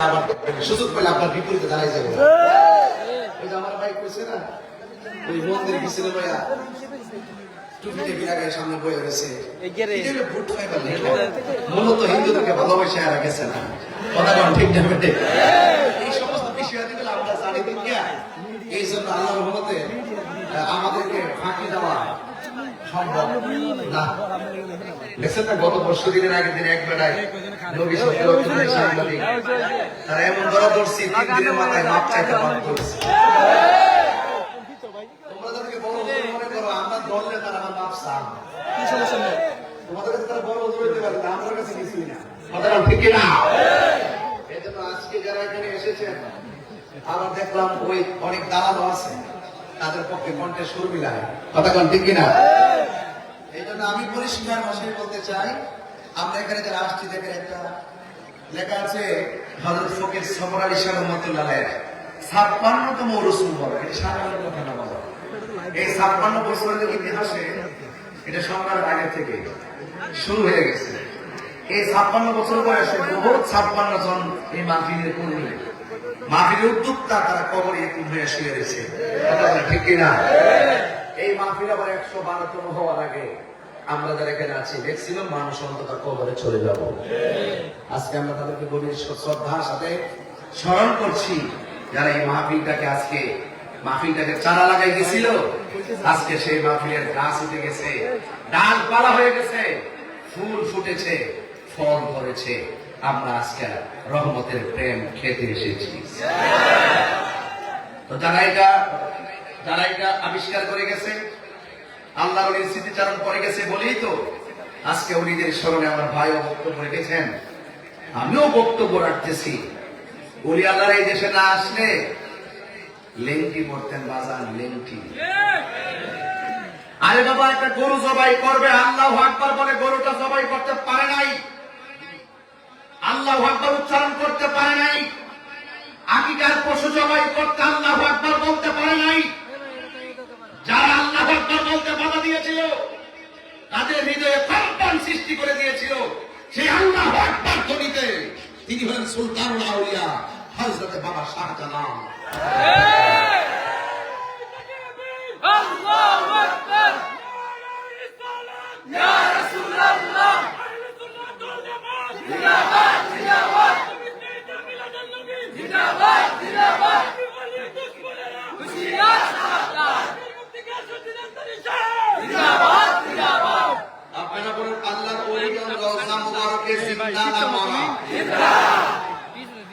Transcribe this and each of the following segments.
আবার সুযোগ পেলে আপনার বিপরীতে দাঁড়াই যাবে। ওই যে আমার ভাই কইছে না ওই মন্দির পিছনে বইয়া টুপিতে বিরাগের সামনে বয়ে গেছে। এটা হলো ভুট গেল। মূলত হিন্দুদেরকে ভালোবাসে আর গেছে না। কথা কোন ঠিক না বেটে। এই সমস্ত বিষয়াদিগুলো আমরা জানি দিন এই জন্য আল্লাহর রহমতে আমাদেরকে ফাঁকি দেওয়া সম্ভব। না। দেখছেন না, গত পরশু দিনের আগের দিন এক বেলায় তারা এমন ধরা ধরছি, তিন দিনের মাথায় মাপ চাইতে বাধ্য করেছে আজকে যারা এখানে এসেছেন আবার দেখলাম ওই অনেক দালালও আছে, তাদের পক্ষে কণ্ঠে সুর মিলায়। কথা কন ঠিক কিনা? জন্য আমি পরিষ্কার ভাষায় বলতে চাই, আমরা এখানে যারা আসছি, দেখেন একটা লেখা আছে হজরত ফকির সবর আলী শাহ রহমতুল্লাহ ছাপ্পান্নতম রসুল বলে, এটা সাধারণ কথা না বলা। এই ছাপ্পান্ন বছরের ইতিহাসে এটা সম্রাট আগে থেকে শুরু হয়ে গেছে। এই ছাপ্পান্ন বছর বয়সে বহু ছাপ্পান্ন জন এই মাহফিলের কর্মী, মাহফিলের উদ্যোক্তা তারা কবরে একুম হয়ে শুয়ে কথা ঠিক কিনা? এই মাহফিল আবার একশো বারোতম হওয়ার আগে আমরা যারা এখানে আছি ম্যাক্সিমাম মানুষ অন্তত কবরে চলে যাব। আজকে আমরা তাদেরকে গভীর শ্রদ্ধার সাথে স্মরণ করছি, যারা এই মাহফিলটাকে আজকে, মাহফিলটাকে চারা লাগাই গেছিল। আজকে সেই মাহফিলের গাছ উঠে গেছে ডাল পালা হয়ে গেছে, ফুল ফুটেছে, ফল ধরেছে। আমরা আজকে রহমতের প্রেম খেতে এসেছি। তো যারা এটা যারা এটা আবিষ্কার করে গেছে আল্লাহ উনির স্মৃতিচারণ করে গেছে বলেই তো আজকে উনিদের স্মরণে আমার ভাইও বক্তব্য রেখেছেন। আমিও বক্তব্য রাখতেছি। উনি আল্লাহর এই দেশে না আসলে লেংটি পড়তেন বাজান লেংটি। আরে বাবা, একটা গরু জবাই করবে, আল্লাহ আকবার বলে গরুটা জবাই করতে পারে নাই। আল্লাহ আকবার উচ্চারণ করতে পারে নাই। আকিকার পশু জবাই করতে আল্লাহ আকবার বলতে পারে নাই। যারা আল্লাহ আকবর বলতে বাধা দিয়েছিল, তাদের হৃদয়ে কম্পন সৃষ্টি করে দিয়েছিল, সেই আল্লাহ আকবর ধ্বনিতে তিনি হলেন সুলতানুল আউলিয়া হজরতে বাবা শাহজালাম জিন্দাবাদ জিন্দাবাদ। জিন্দাবাদ জিন্দাবাদ।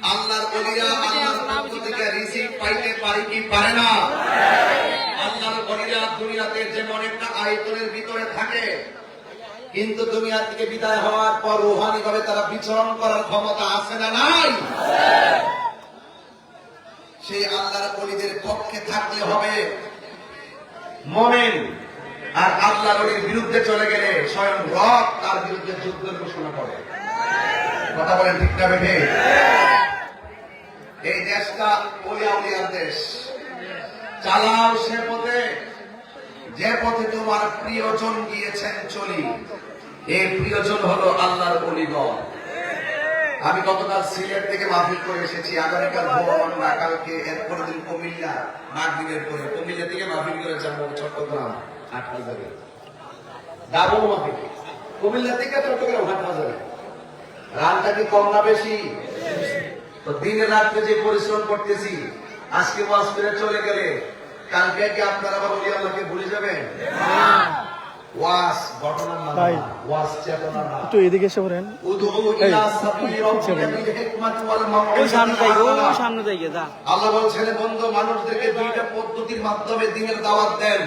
আল্লাহর ওলিরা আল্লাহর পক্ষ থেকে রিজিক পাইতে পারে কি পারে না আল্লাহর ওলিরা দুনিয়াতে যেমন একটা আয়তনের ভিতরে থাকে কিন্তু দুনিয়া থেকে বিদায় হওয়ার পর রুহানি ভাবে তারা বিচরণ করার ক্ষমতা আছে না নাই সেই আল্লাহর ওলিদের পক্ষে থাকলে হবে মমেন আর আল্লাহর বিরুদ্ধে চলে গেলে স্বয়ং রব তার বিরুদ্ধে যুদ্ধের ঘোষণা করে কথা বলেন ঠিক না বেঠে? এই দেশটা ওলিয়া দেশ। চালাও সে পথে। যে পথে তোমার প্রিয়জন গিয়েছেন চলি এই প্রিয়জন হলো আল্লাহর অলিগণ। আমি গতকাল সিলেট থেকে মাহফিল করে এসেছি। আগামীকাল ভ্রমণ না কালকে এরপর দিন কুমিল্লা মাগদিনের পরে। কুমিল্লা থেকে মাহফিল করে যাব চট্টগ্রাম আট হাজারে ডাবল মাহফিল। কুমিল্লা থেকে চট্টগ্রাম আট হাজারে রানটা কি কম না বেশি? তো দিনে রাত্রে যে পরিশ্রম করতেছি। আজকে ওয়াজ করে চলে গেলে কালকে কি আপনারা আবার ওলি আল্লাহকে ভুলে যাবেন? ওয়াজ ঘটনার নাম তাই। না, ওয়াজ চেতনার নাম। একটু এদিকে এসে পড়েন। উদউ ইলা সাবিলি রাব্বিকা বিল হিকমাতি ওয়াল ওই সামনে যাই ও সামনে যাই যা। আল্লাহ বলছেন বন্ধু মানুষদেরকে দুইটা পদ্ধতির মাধ্যমে দিনের দাওয়াত দেন।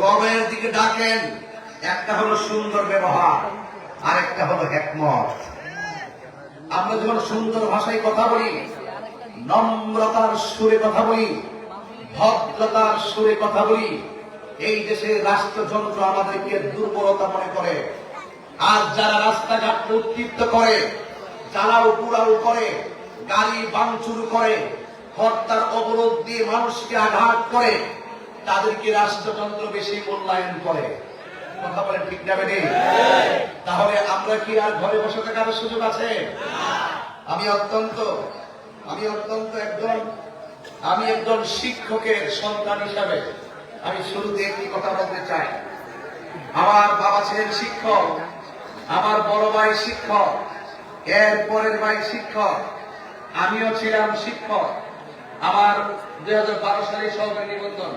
রবের দিকে ডাকেন। একটা হলো সুন্দর ব্যবহার আর একটা হলো হেকমত। আমরা যখন সুন্দর ভাষায় কথা বলি, নম্রতার সুরে কথা বলি, ভদ্রতার সুরে কথা বলি, এই দেশের রাষ্ট্রযন্ত্র আমাদেরকে দুর্বলতা মনে করে। আর যারা রাস্তাঘাট উত্তীপ্ত করে জ্বালাও পুরাও করে, গাড়ি ভাঙচুর করে, হত্যার অবরোধ দিয়ে মানুষকে আঘাত করে, তাদেরকে রাষ্ট্রযন্ত্র বেশি মূল্যায়ন করে। কথা বলে ঠিক যাবে নেই তাহলে আমরা কি আর ঘরে বসে থাকার সুযোগ আছে? আমি অত্যন্ত আমি অত্যন্ত একজন, আমি একজন শিক্ষকের সন্তান হিসাবে আমি শুরুতে একটি কথা বলতে চাই। আমার বাবা ছিলেন শিক্ষক, আমার বড় ভাই শিক্ষক, এর পরের ভাই শিক্ষক, আমিও ছিলাম শিক্ষক। আমার দুই হাজার বারো সালে সহকারী নিবন্ধন,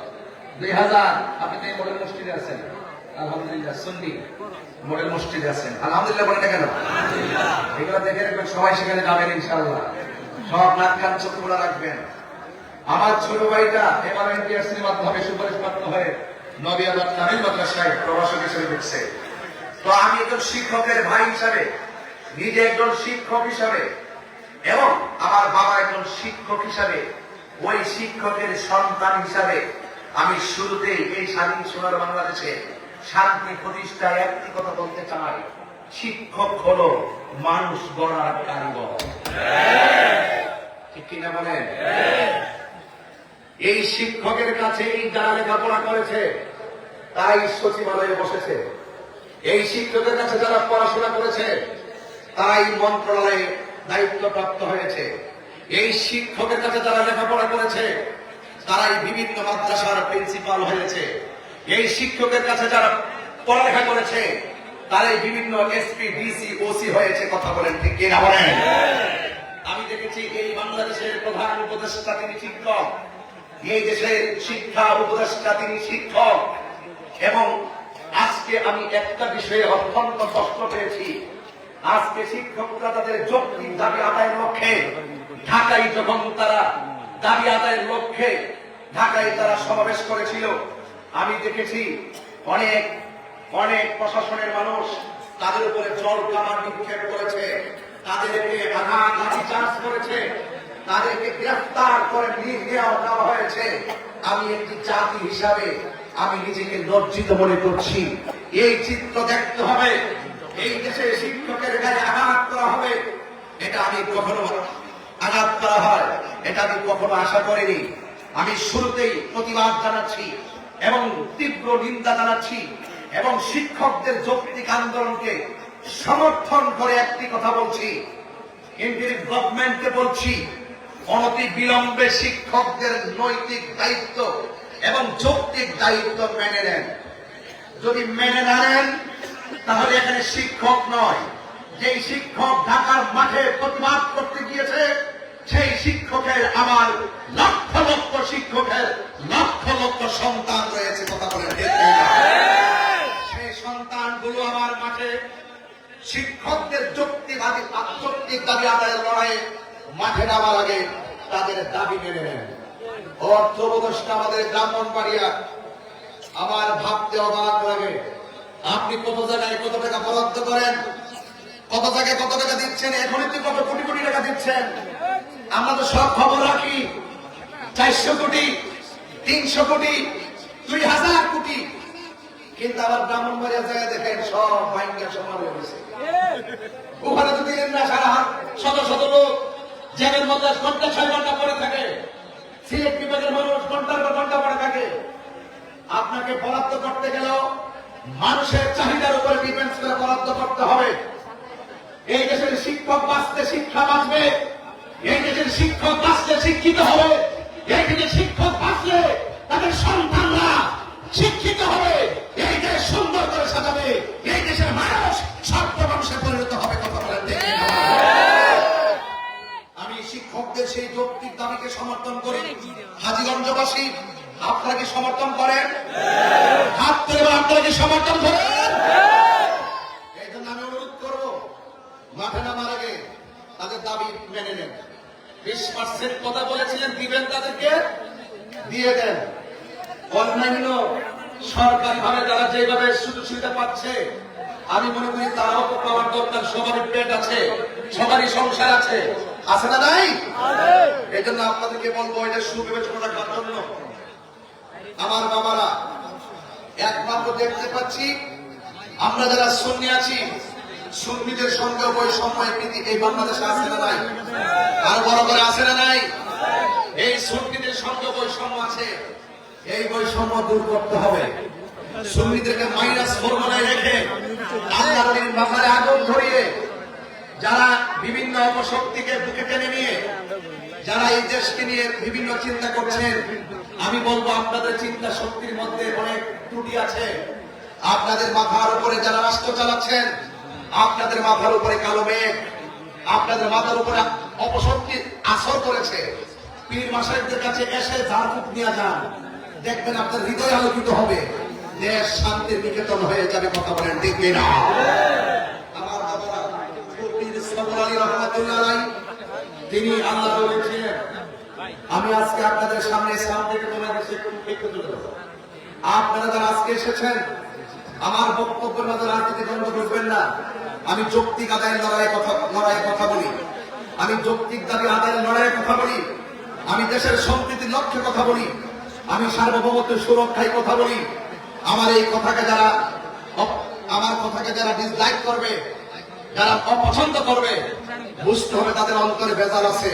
দুই হাজার, আপনি তো এই মডেল মসজিদে আছেন। আমার ছোট ভাইটা সুপারিশ প্রাপ্ত হয়ে হিসেবে তো আমি একজন শিক্ষকের ভাই হিসাবে, নিজে একজন শিক্ষক হিসাবে, এবং আমার বাবা একজন শিক্ষক হিসাবে, ওই শিক্ষকের সন্তান হিসাবে আমি শুরুতেই এই স্বাধীন সোনার বাংলাদেশে শান্তি প্রতিষ্ঠায় একটি কথা বলতে চাই। শিক্ষক হলো মানুষ গড়ার কারিগর। ঠিক কিনা বলেন? এই শিক্ষকের কাছে এই যারা লেখাপড়া করেছে তাই সচিবালয়ে বসেছে। এই শিক্ষকের কাছে যারা পড়াশোনা করেছে তাই মন্ত্রণালয়ে দায়িত্বপ্রাপ্ত হয়েছে। এই শিক্ষকের কাছে যারা লেখাপড়া করেছে, তারাই বিভিন্ন মাদ্রাসার প্রিন্সিপাল হয়েছে। এই শিক্ষকের কাছে যারা পড়ালেখা করেছে, তারাই বিভিন্ন এসপি ডিসি ওসি হয়েছে, কথা বলেন ঠিক কিনা বলেন? আমি দেখেছি এই বাংলাদেশের প্রধান উপদেষ্টা তিনি শিক্ষক। এই দেশের শিক্ষা উপদেষ্টা তিনি শিক্ষক। এবং আজকে আমি একটা বিষয়ে অত্যন্ত কষ্ট পেয়েছি। আজকে শিক্ষকরা তাদের যৌক্তিক দাবি আদায়ের লক্ষ্যে, ঢাকায় যখন তারা দাবি আদায়ের লক্ষ্যে, ঢাকায় তারা সমাবেশ করেছিল আমি দেখেছি অনেক অনেক প্রশাসনের মানুষ তাদের উপরে জল কামান নিক্ষেপ করেছে। তাদেরকে আঘাত লাঠি চার্জ করেছে। তাদেরকে গ্রেফতার করে নিয়ে দেওয়া দেওয়া হয়েছে। আমি একটি জাতি হিসাবে আমি নিজেকে লজ্জিত মনে করছি। এই চিত্র দেখতে হবে। এই দেশে শিক্ষকের গায়ে আঘাত করা হবে। এটা আমি কখনো আঘাত করা হয়। এটা আমি কখনো আশা করিনি। আমি শুরুতেই প্রতিবাদ জানাচ্ছি। এবং তীব্র নিন্দা জানাচ্ছি এবং শিক্ষকদের যৌক্তিক আন্দোলনকে সমর্থন করে একটি কথা বলছি। ইন্ডিয়ান গভর্নমেন্টকে বলছি, অনতি বিলম্বে শিক্ষকদের নৈতিক দায়িত্ব এবং যৌক্তিক দায়িত্ব মেনে নেন। যদি মেনে না নেন, তাহলে এখানে শিক্ষক নয়। যেই শিক্ষক ঢাকার মাঠে প্রতিবাদ করতে গিয়েছে সেই শিক্ষকের আমার লক্ষ লক্ষ শিক্ষকের লক্ষ লক্ষ সন্তান রয়েছে, কথা বলে সেই সন্তানগুলো আমার মাঠে শিক্ষকদের যুক্তিবাদী যৌক্তিক দাবি আদায়ের লড়াইয়ে মাঠে নামার আগে তাদের দাবি মেনে নেন। অর্থ উপদেষ্টা আমাদের ব্রাহ্মণবাড়িয়া, আমার ভাবতে অবাক লাগে। আপনি কত জায়গায় কত টাকা বরাদ্দ করেন? কত জায়গায় কত টাকা দিচ্ছেন? এখনই তো কত কোটি কোটি টাকা দিচ্ছেন? আমরা তো সব খবর রাখি। চারশো কোটি, তিনশো কোটি, দুই হাজার কোটি। কিন্তু আবার ব্রাহ্মণবাড়িয়া জায়গায় দেখেন সব বাইঙ্গা সমান হয়েছে ওখানে তো দিলেন না সারা শত শত লোক জ্যামের মধ্যে ঘণ্টা ছয় ঘণ্টা পরে থাকে, সিলেট বিভাগের মানুষ ঘণ্টার পর ঘণ্টা পরে থাকে। আপনাকে বরাদ্দ করতে গেলেও মানুষের চাহিদার উপরে ডিপেন্ড করে বরাদ্দ করতে হবে। এই দেশের শিক্ষক বাঁচতে শিক্ষা বাঁচবে। এই শিক্ষক বাঁচতে শিক্ষিত হবে। শিক্ষক বাঁচলে তাদের সন্তানরা শিক্ষিত হবে। এই দেশ সুন্দর করে সাজাবে। এই দেশের মানুষ পরিণত হবে, কথা বলেন আমি শিক্ষকদের সেই যৌক্তিক দাবিকে সমর্থন করি। হাজিগঞ্জবাসী, আপনারা কি সমর্থন করেন? হাত তুলে আপনারা কি সমর্থন করেন এই জন্য আমি অনুরোধ করব মাঠে নামার আগে তাদের দাবি মেনে নেন বিশ পার্সেন্ট কথা বলেছিলেন, দিবেন তাদেরকে? দিয়ে দেন। অন্যান্য সরকারি ভাবে তারা যেভাবে সুযোগ সুবিধা পাচ্ছে, আমি মনে করি তারাও তো পাওয়ার দরকার, সবারই পেট আছে, সবারই সংসার আছে। আছে না নাই? এই জন্য আপনাদেরকে বলব, এটা সুবিবেচনা রাখার জন্য? আমার বাবারা, একমাত্র দেখতে পাচ্ছি, আমরা যারা সুন্নি আছি, সুন্নিদের সঙ্গে বৈষম্য এমনি এই বাংলাদেশে আছে না নাই? বড় করে আছে না নাই? এই সুন্নিদের সঙ্গে বৈষম্য আছে। এই বৈষম্য দূর করতে হবে। সুন্নিদেরকে মাইনাস ফর্মুলায় রেখে আল্লাহ মাথায় আগুন ধরিয়ে যারা বিভিন্ন অপশক্তিকে বুকে টেনে নিয়ে, যারা এই দেশকে নিয়ে বিভিন্ন চিন্তা করছেন, আমি বলব আপনাদের চিন্তা শক্তির মধ্যে অনেক ত্রুটি আছে। আপনাদের মাথার উপরে যারা রাষ্ট্র চালাচ্ছেন, আপনাদের মাথার উপরে কালো মেঘ, আপনাদের মাথার উপরে অপশক্তি আসর করেছে। পীর মাসাইদের কাছে এসে ঝাড়ফুক নিয়ে যান। দেখবেন আপনার হৃদয় আলোকিত হবে। দেশ শান্তির নিকেতন হয়ে যাবে কথা বলেন, ঠিক না তিনি আল্লাহ বলেছিলেন আমি আজকে আপনাদের সামনে আপনারা যারা আজকে এসেছেন, আমার বক্তব্যের মধ্যে রাজনীতি দ্বন্দ্ব বুঝবেন না। আমি যৌক্তিক আদায়ের লড়াইয়ের কথা লড়াইয়ের কথা বলি। আমি যৌক্তিক দাবি আদায়ের লড়াইয়ের কথা বলি। আমি দেশের সম্প্রীতির লক্ষ্যে কথা বলি। আমি সার্বভৌমত্বের সুরক্ষায় কথা বলি। আমার এই কথাকে যারা আমার কথাকে যারা ডিসলাইক করবে, যারা অপছন্দ করবে, বুঝতে হবে তাদের অন্তরে বেজার আছে।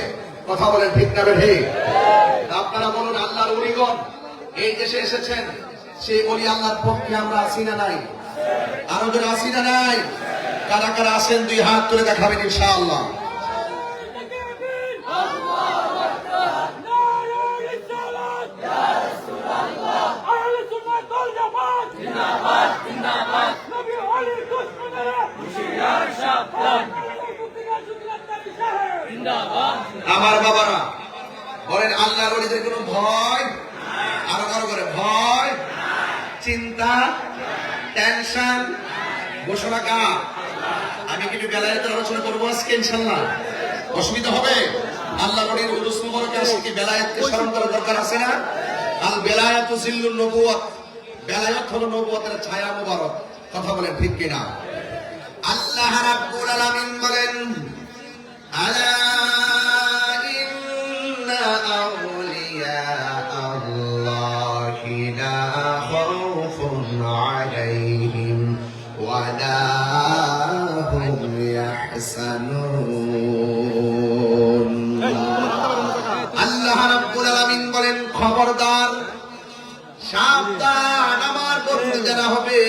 কথা বলেন ঠিক না বেঠে? আপনারা বলুন, আল্লাহর উলিগণ এই দেশে এসেছেন, সেই অলি আল্লাহর পক্ষে আমরা আসি না নাই? আরও যারা আসি না নাই? কারা কারা আসেন দুই হাত তুলে দেখাবেন ইনশাআল্লাহ। আমার বাবারা, বলেন আল্লাহর অলিদের কোনো ভয়? আরও কারও করে ভয়? চিন্তা? টেনশন? ঘোষণা কা আমি কিন্তু বেলায়েতের আলোচনা করব আজকে ইনশাল্লাহ অসুবিধা হবে? আল্লাহ নবীর উরুস মুবারকে আসে কি বেলায়েতকে স্মরণ দরকার আছে না? আল বেলায়েতু জিল্লুন নবুওয়াত। বেলায়েত হলো ছায়া মুবারক। কথা বলেন ঠিক কিনা? আল্লাহ রাব্বুল আলামিন বলেন, আলা আউলিয়া আল্লাহি লা খাউফুন আলাইহিম ওয়ালা হুম ইয়াহসানুন আল্লাহ রাব্বুল আলামিন বলেন খবরদার সাবধান আমার বন্ধু যারা হবে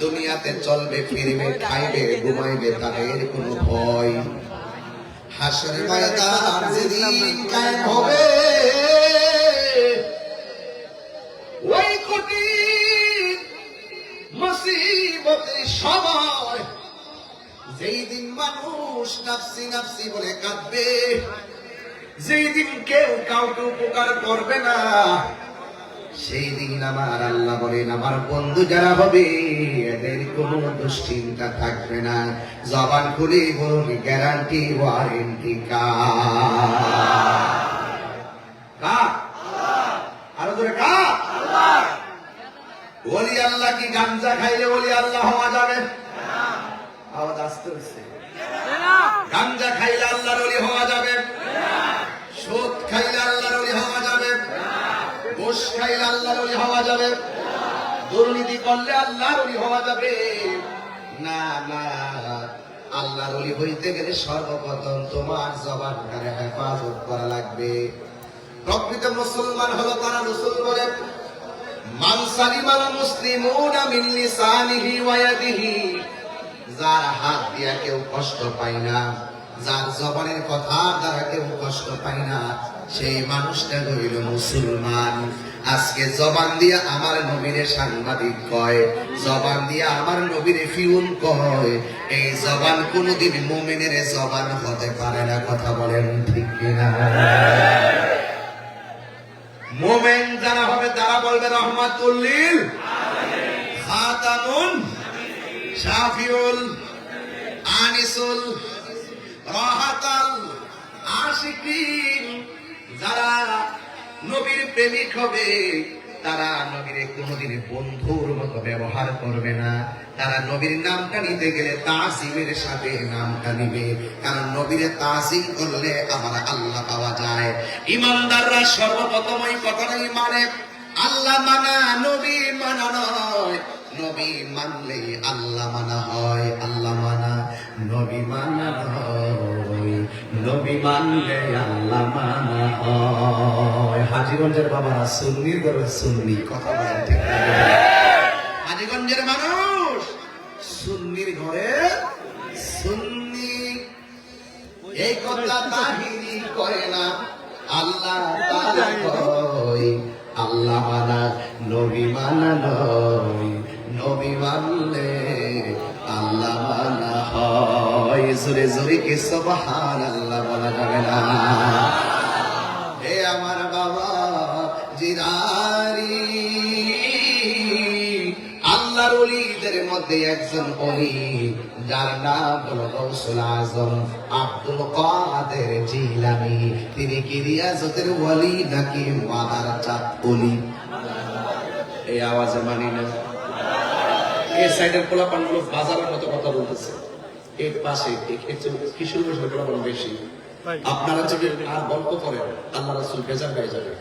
দুনিয়াতে চলবে ফিরবে খাইবে ঘুমাইবে তাদের কোনো ভয় হাসর ময়দান যেদিন কায়েম হবে ওই কঠিন মুসিবতের সময় যেই দিন মানুষ নাফসি নাফসি বলে কাঁদবে যেই দিন কেউ কাউকে উপকার করবে না সেই দিন আমার আল্লাহ বলেন আমার বন্ধু যারা হবে এদের কোনো দুশ্চিন্তা থাকবে না। জবান খুলে বলুন গ্যারান্টি ওয়ারেন্টি কা আরও ধরে কা ওলি আল্লাহ কি গাঞ্জা খাইলে ওলি আল্লাহ হওয়া যাবে? আওয়াজ আসতে হচ্ছে। গাঞ্জা খাইলে আল্লাহর ওলি হওয়া যাবে? সুদ খাইলে আল্লাহর ওলি হওয়া দুর্নীতি করলে আল্লাহর ওলি হওয়া যাবে। না না, আল্লাহর ওলি গেলে সর্বপ্রথম তোমার জবানটারে হেফাজত করা লাগবে। প্রকৃত মুসলমান হলো তারা রসুল বলে, মান সালিমাল মুসলিমুনা মিন লিসানিহি ওয়া ইয়াদিহি। যার হাত দিয়া কেউ কষ্ট পায় না, যার জবানের কথা দ্বারা কেউ কষ্ট পায় না। সেই মানুষটা হইল মুসলমান, আজকে জবান দিয়া আমার নবীরে সাংবাদিক কয়, জবান দিয়া আমার নবীরে ফিউন কয়, এই জবান কোনোদিন মুমিনের জবান হতে পারে না, কথা বলেন ঠিক কিনা? মোমেন যারা হবে তারা বলবে রহমাতুল্লিল খাতামুন শাফিউল আনিসুল রাহাতাল আশিকিন যারা নবীর প্রেমিক হবে, তারা নবীর কোনোদিন বন্ধুর মতো ব্যবহার করবে না। তারা নবীর নামটা নিতে গেলে তাসিমের সাথে নামটা নিবে। কারণ নবীরে তাসিম করলে আমার আল্লাহ পাওয়া যায়। ইমানদাররা সর্বপ্রথম ওই কথাটাই মানে আল্লাহ মানা, নবী মানা নয়। নবী মানলে আল্লাহ মানা হয়, আল্লাহ মানা, নবী মানা হয় নবী মানলে আল্লাহ মানা হয়। হাজিগঞ্জের বাবারা সুন্নির গর্বে সুন্নি, কথা বলেন ঠিক হাজিগঞ্জের মানুষ সুন্নির ঘরে সুন্নি। এই কথা তাহিনী করে না, আল্লাহ তাআলা আল্লাহ মানা, নবী মানা নয়। নবী মানলে আল্লাহ মানা জোরে জোরে কি সুবহান আল্লাহ বলা যাবে না। হে আমার বাবা জিরারি আল্লাহর ওলিদের মধ্যে একজন অলি যার নাম হলো গৌসুল আজম আব্দুল কাদের জিলানি। তিনি কি রিয়াজতের ওলি নাকি মাদার চাঁদ অলি এই আওয়াজে মানি না। এই সাইডের পোলাপানগুলো বাজারের মতো কথা বলতেছে। এর পাশে বেশি। আপনারা যদি আর গল্প করেন আল্লাহ রাসুল বেজার হয়ে যাবে।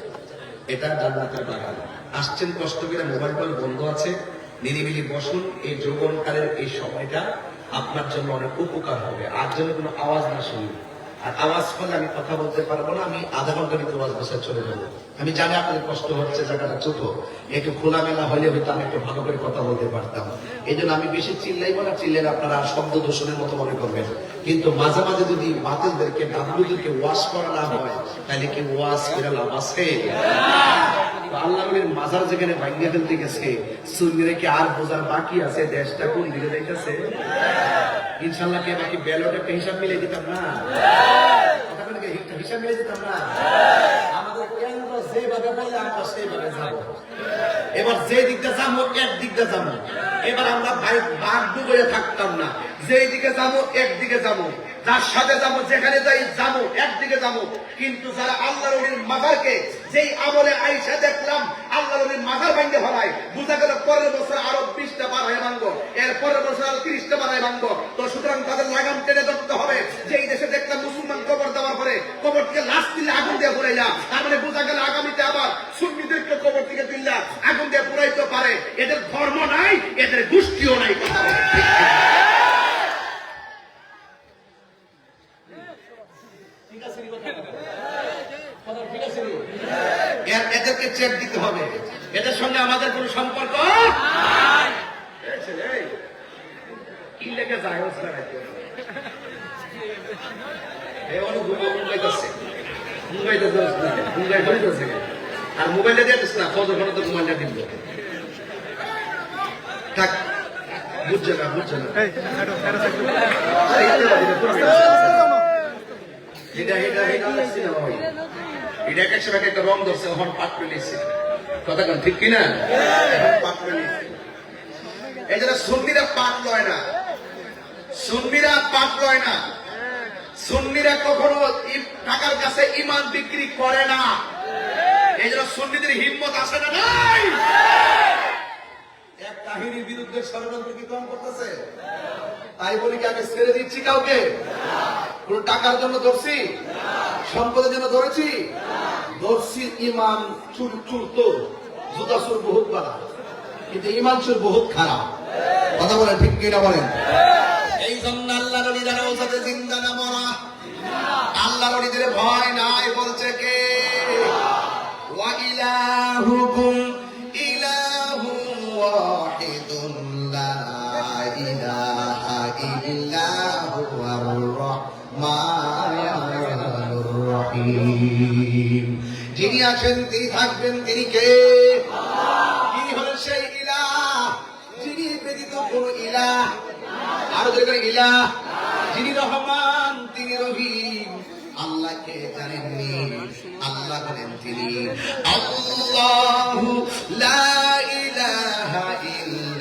এটা জান্নাতের বাগান। আসছেন কষ্ট করে মোবাইল টোল বন্ধ আছে। নিরিবিলি বসুন। এই যৌবনকালের এই সময়টা আপনার জন্য অনেক উপকার হবে। আর জন্য কোনো আওয়াজ না শুনি আর আওয়াজ করলে আমি কথা বলতে পারব না, আমি আধা ঘণ্টা ভিতরে আওয়াজ বসে চলে যাব। আমি জানি আপনাদের কষ্ট হচ্ছে, জায়গাটা ছোট। একটু খোলামেলা হলে হয়তো আমি একটু ভালো করে কথা বলতে পারতাম। এই জন্য আমি বেশি চিল্লাইবো না চিল্লেন আপনারা শব্দ দূষণের মতো মনে করবেন। কিন্তু মাঝে মাঝে যদি বাতিলদেরকে ডাবলুদেরকে ওয়াশ করা না হয়, তাহলে কি ওয়াশ করে লাভ আছে? তো আল্লাহ মাজার যেখানে ভাঙ্গিয়ে ফেলতে গেছে সুন্নিরে কি আর বোঝার বাকি আছে, দেশটা কোন দিকে যাইতেছে? ইনশাল্লাহ কি বাকি ব্যালট একটা হিসাব মিলে দিতাম না? কি হিসাব মিলে দিতাম না? আমাদের কেন্দ্র যেভাবে বলে আমরা সেইভাবে যাব। এবার যে দিকটা যাব এক দিকটা যাব। এবার আমরা বাঘ ডুবে থাকতাম না। যেই দিকে যাব, একদিকে যাব। যার সাথে যাব, যেখানে যাই যাব, একদিকে যাব। কিন্তু যারা আল্লাহ রবির মাজারকে যেই আমলে আইসা দেখলাম আল্লাহ রবির মাজার ভাঙ্গে ফেলায় বুঝা গেল পরের বছর আরও বিশটা বার হয়ে ভাঙবো। এর পরের বছর আরও তিরিশটা বার হয়ে ভাঙবো। তো সুতরাং তাদের লাগাম টেনে ধরতে হবে। যে এই দেশে দেখলাম মুসলমান কবর দেওয়ার পরে কবর থেকে লাশ দিলে আগুন দিয়ে পড়ে যা তার মানে বোঝা গেল আগামীতে আবার সুন্নিদেরকে কবর থেকে দিল্লা পুরাইতে পারে। এদের ধর্ম নাই, এদের গোষ্ঠীও নাই। এদেরকে চেক দিতে হবে। এদের সঙ্গে আমাদের কোনো সম্পর্ক। আর মোবাইলে দিয়ে না, ফজর তো মোবাইলটা দিব থাক বুঝছে কখনো টাকার কাছে ইমান বিক্রি করে না এই জন্য সুন্নিদের হিম্মত আসে না নাই? কাহিনীর বিরুদ্ধে ষড়যন্ত্র কি কম করতেছে? তাই বলি কি আমি ছেড়ে দিচ্ছি কাউকে? কোন টাকার জন্য ধরছি? সম্পদের জন্য ধরেছি? ধরছি ইমান চুর চুর তো, জুতা সুর বহুত বাড়া। কিন্তু ইমান সুর বহুত খারাপ। কথা বলেন, ঠিক কিনা বলেন? এই জন্য আল্লাহ নবী যারা ওসাতে জিন্দা না মরা, আল্লাহ নবীদের ভয় নাই, বলছে কে? ওয়া আছেন, তিনি থাকবেন, তিনি কে? তিনি হলেন সেই ইলাহ, যিনি ব্যতীত কোন ইলাহ। আরও দেখবেন ইলাহ। যিনি রহমান, তিনি রহিম। আল্লাহকে জানেননি? আল্লাহ বলেন তিনি। আল্লাহু লা ইলাহা ইল্লা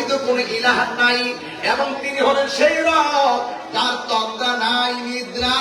ব্যতীত কোন ইলাহ নাই এবং তিনি হলেন সেই রব তার তন্দ্রা নাই নিদ্রা